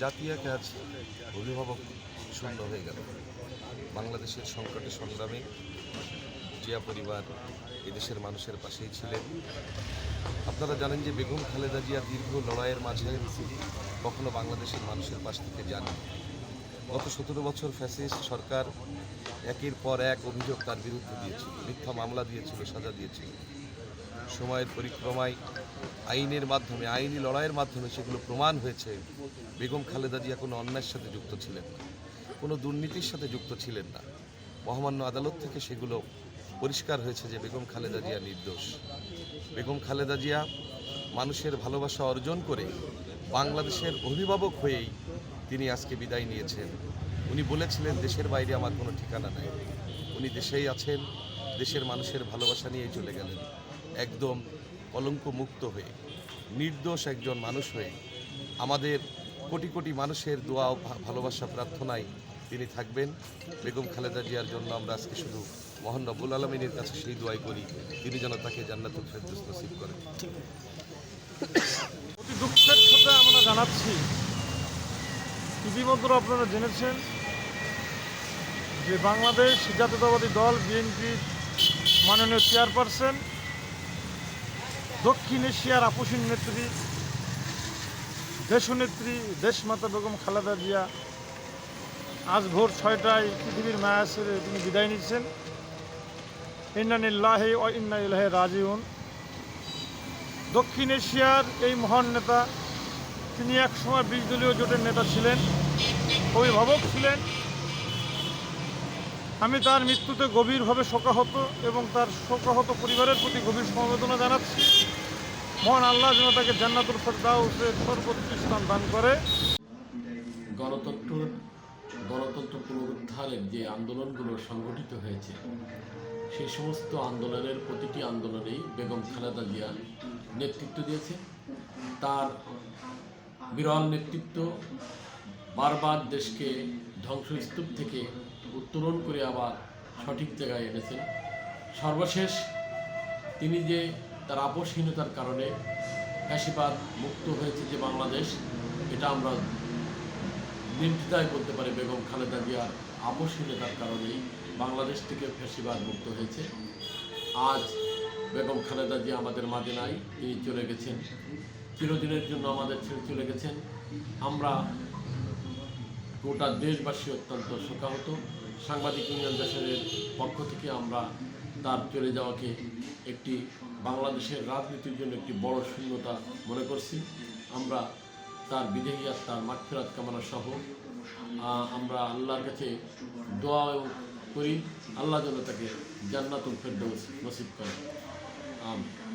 জাতি এক আজ অভিভাবক শূন্য হয়ে গেল। বাংলাদেশের সংকটে সংগ্রামে জিয়া পরিবার এদেশের মানুষের পাশেই ছিলেন। আপনারা জানেন যে বেগম খালেদা জিয়া দীর্ঘ লড়াইয়ের মাঝে কখনো বাংলাদেশের মানুষের পাশ থেকে যাননি। গত সতেরো বছর ফ্যাসিস্ট সরকার একের পর এক অভিযোগ তার বিরুদ্ধে দিয়েছিল। মিথ্যা মামলা দিয়েছিল, সাজা দিয়েছিল। সময়ের পরিক্রমায়, আইনের মাধ্যমে, আইনি লড়াইয়ের মাধ্যমে সেগুলো প্রমাণ হয়েছে। বেগম খালেদা জিয়া কোনো অন্যায়ের সাথে যুক্ত ছিলেন না, কোনো দুর্নীতির সাথে যুক্ত ছিলেন না। মহামান্য আদালত থেকে সেগুলো পরিষ্কার হয়েছে যে বেগম খালেদা জিয়া নির্দোষ। বেগম খালেদা জিয়া মানুষের ভালোবাসা অর্জন করে বাংলাদেশের অভিভাবক হয়েই তিনি আজকে বিদায় নিয়েছেন। উনি বলেছিলেন, দেশের বাইরে আমার কোনো ঠিকানা নাই। উনি দেশেই আছেন, দেশের মানুষের ভালোবাসা নিয়েই চলে গেলেন। একদম কলঙ্ক মুক্ত হয়ে, নির্দোষ একজন মানুষ হয়ে আমাদের কোটি কোটি মানুষের দোয়া ভালোবাসা, প্রার্থনায় তিনি থাকবেন। বেগম খালেদা জিয়ার জন্য আমরা আজকে শুধু মোহন রব্বুল আলমিনের কাছে সেই দোয়াই করি, তিনি যেন তাকে জান্নাতুল ফেরদৌস নসিব করেন। অতি দুঃখের সাথে আমরা জানাচ্ছি। ইতিমধ্যে আপনারা জেনেছেন যে বাংলাদেশ জাতীয়তাবাদী দল, বিএনপি মাননীয় চেয়ারপারসন দক্ষিণ এশিয়ার আপসীন নেত্রী, দেশনেত্রী, দেশমাতা বেগম খালেদা জিয়া। আজ ভোর ছয়টায় পৃথিবীর মায়া তিনি বিদায় নিচ্ছেন ইন্নানিল্লাহে ও ইন্না ইলাহে রাজিউন। দক্ষিণ এশিয়ার এই মহান নেতা, তিনি একসময় বিশ দলীয় জোটের নেতা ছিলেন, অভিভাবক ছিলেন। আমি তার মৃত্যুতে গভীরভাবে শোকাহত এবং তার শোকাহত পরিবারের প্রতি গভীর সমবেদনা জানাচ্ছি। মহান আল্লাহ যেন তাকে জান্নাতুল ফেরদাউসের সর্বোচ্চ স্থান দান করে। গণতন্ত্র গণতন্ত্র পুনরুদ্ধারের যে আন্দোলনগুলো সংগঠিত হয়েছে, সেই সমস্ত আন্দোলনের প্রতিটি আন্দোলনেই বেগম খালেদা জিয়া নেতৃত্ব দিয়েছে। তার বিরল নেতৃত্ব বারবার দেশকে ধ্বংসস্তূপ থেকে উত্তোলন করে আবার সঠিক জায়গায় এনেছেন। সর্বশেষ তিনি যে তার আপোষহীনতার কারণে ফ্যাসিবাদ মুক্ত হয়েছে যে বাংলাদেশ, এটা আমরা নির্দ্বিধায় বলতে পারি বেগম খালেদা জিয়ার আপোষহীনতার কারণেই বাংলাদেশ থেকে ফ্যাসিবাদ মুক্ত হয়েছে। আজ বেগম খালেদা জিয়া আমাদের মাঝে নাই, তিনি চলে গেছেন। চিরদিনের জন্য আমাদের ছেড়ে চলে গেছেন। আমরা গোটা দেশবাসী অত্যন্ত শোকাহত। সাংবাদিক ইউনিয়ন দেশের পক্ষ থেকে আমরা তার চলে যাওয়াকে একটি বাংলাদেশের রাজনীতির জন্য একটি বড় শূন্যতা মনে করছি। আমরা তার বিদেহী আত্মার মাগফিরাত কামনা সহ আমরা আল্লাহর কাছে দোয়া করি। আল্লাহ যেন তাকে জান্নাতুল ফেরদৌস নসিব আমিন।